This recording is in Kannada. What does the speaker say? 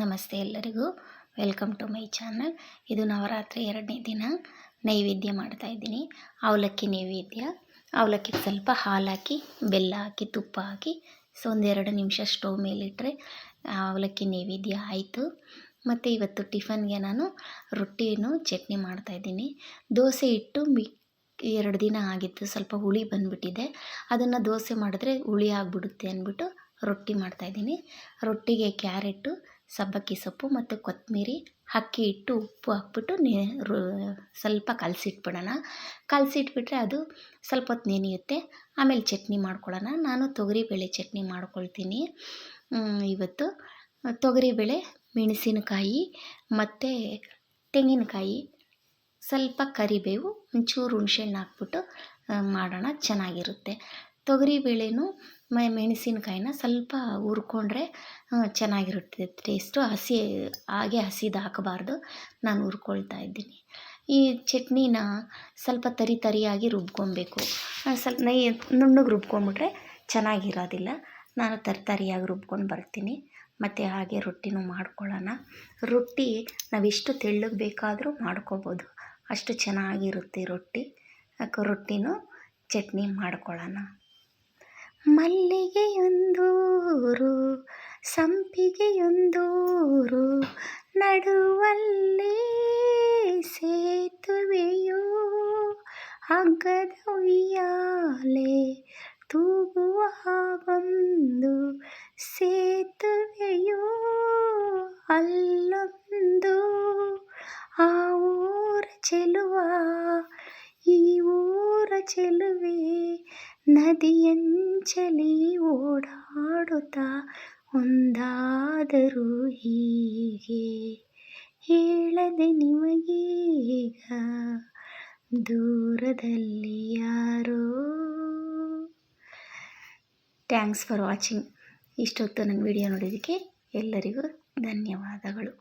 ನಮಸ್ತೆ ಎಲ್ಲರಿಗೂ. ವೆಲ್ಕಮ್ ಟು ಮೈ ಚಾನಲ್ ಇದು ನವರಾತ್ರಿ ಎರಡನೇ ದಿನ. ನೈವೇದ್ಯ ಮಾಡ್ತಾಯಿದ್ದೀನಿ ಅವಲಕ್ಕಿ ನೈವೇದ್ಯ. ಅವಲಕ್ಕಿಗೆ ಸ್ವಲ್ಪ ಹಾಲು ಹಾಕಿ ಬೆಲ್ಲ ಹಾಕಿ, ತುಪ್ಪ ಹಾಕಿ, ಸೊ ಒಂದೆರಡು ನಿಮಿಷ ಸ್ಟವ್ ಮೇಲಿಟ್ಟರೆ ಅವಲಕ್ಕಿ ನೈವೇದ್ಯ ಆಯಿತು. ಮತ್ತು ಇವತ್ತು ಟಿಫನ್ಗೆ ನಾನು ರೊಟ್ಟಿನೂ ಚಟ್ನಿ ಮಾಡ್ತಾಯಿದ್ದೀನಿ ದೋಸೆ ಇಟ್ಟು ಮಿ, ಎರಡು ದಿನ ಆಗಿತ್ತು. ಸ್ವಲ್ಪ ಹುಳಿ ಬಂದುಬಿಟ್ಟಿದೆ. ಅದನ್ನು ದೋಸೆ ಮಾಡಿದ್ರೆ ಹುಳಿ ಆಗಿಬಿಡುತ್ತೆ ಅಂದ್ಬಿಟ್ಟು ರೊಟ್ಟಿ ಮಾಡ್ತಾಯಿದ್ದೀನಿ ರೊಟ್ಟಿಗೆ ಕ್ಯಾರೆಟು ಸಬ್ಬಕ್ಕಿ ಸೊಪ್ಪು ಮತ್ತು ಕೊತ್ತಂಬರಿ ಅಕ್ಕಿ ಇಟ್ಟು ಉಪ್ಪು ಹಾಕ್ಬಿಟ್ಟು ನೆ ಸ್ವಲ್ಪ ಕಲಸಿಟ್ಬಿಡೋಣ. ಕಲಸಿಟ್ಬಿಟ್ರೆ ಅದು ಸ್ವಲ್ಪ ಹೊತ್ತು ನೆನೆಯುತ್ತೆ. ಆಮೇಲೆ ಚಟ್ನಿ ಮಾಡ್ಕೊಳ್ಳೋಣ. ನಾನು ತೊಗರಿಬೇಳೆ ಚಟ್ನಿ ಮಾಡ್ಕೊಳ್ತೀನಿ. ಇವತ್ತು ತೊಗರಿಬೇಳೆ, ಮೆಣಸಿನಕಾಯಿ ಮತ್ತು ತೆಂಗಿನಕಾಯಿ, ಸ್ವಲ್ಪ ಕರಿಬೇವು, ಒಂಚೂರು ಹುಣ್ಸೆಹಣ್ಣು ಹಾಕ್ಬಿಟ್ಟು ಮಾಡೋಣ. ಚೆನ್ನಾಗಿರುತ್ತೆ. ತೊಗರಿಬೇಳೆನೂ ಮೆಣಸಿನಕಾಯಿನ ಸ್ವಲ್ಪ ಹುರ್ಕೊಂಡ್ರೆ ಚೆನ್ನಾಗಿರುತ್ತೆ. ಟೇಸ್ಟು ಹಸಿ, ಹಾಗೆ ಹಸಿದು ಹಾಕಬಾರ್ದು. ನಾನು ಹುರ್ಕೊಳ್ತಾ ಇದ್ದೀನಿ. ಈ ಚಟ್ನಿನ ಸ್ವಲ್ಪ ತರಿ ತರಿಯಾಗಿ ರುಬ್ಕೊಬೇಕು. ಸ್ವಲ್ಪ ನೈ, ನುಣ್ಣಗೆ ರುಬ್ಕೊಂಬಿಟ್ರೆ ಚೆನ್ನಾಗಿರೋದಿಲ್ಲ. ನಾನು ತರಿ ತರಿಯಾಗಿ ರುಬ್ಕೊಂಡು ಬರ್ತೀನಿ. ಮತ್ತು ಹಾಗೆ ರೊಟ್ಟಿನೂ ಮಾಡ್ಕೊಳ್ಳೋಣ. ರೊಟ್ಟಿ ನಾವೆಷ್ಟು ತೆಳ್ಳಗೆ ಬೇಕಾದರೂ ಮಾಡ್ಕೋಬೋದು. ಅಷ್ಟು ಚೆನ್ನಾಗಿರುತ್ತೆ ರೊಟ್ಟಿ. ರೊಟ್ಟಿನೂ ಚಟ್ನಿ ಮಾಡ್ಕೊಳ್ಳೋಣ. ಮಲ್ಲಿಗೆಯೊಂದೂರು ಸಂಪಿಗೆಯೊಂದೂರು ನಡುವಲ್ಲಿ ಸೇತುವೆಯು ಹಗ್ಗದ ಉಯ್ಯಾಲೆ ತೂಗುವ ಹಾಗೊಂದು ಸೇತುವೆಯು ಅಲ್ಲೊಂದು ಆ ಊರ ಚೆಲುವ ಈ ಊರ ಚೆಲುವೆ ನದಿಯಂಚಲಿ ಓಡಾಡುತ್ತಾ ಒಂದಾದರೂ ಹೀಗೆ ಹೇಳದೆ ನಿಮಗೀಗ ದೂರದಲ್ಲಿ ಯಾರೋ. ಥ್ಯಾಂಕ್ಸ್ ಫಾರ್ ವಾಚಿಂಗ್ ಇಷ್ಟೊತ್ತು ನನ್ನ ವಿಡಿಯೋ ನೋಡಿದ್ದಕ್ಕೆ ಎಲ್ಲರಿಗೂ ಧನ್ಯವಾದಗಳು.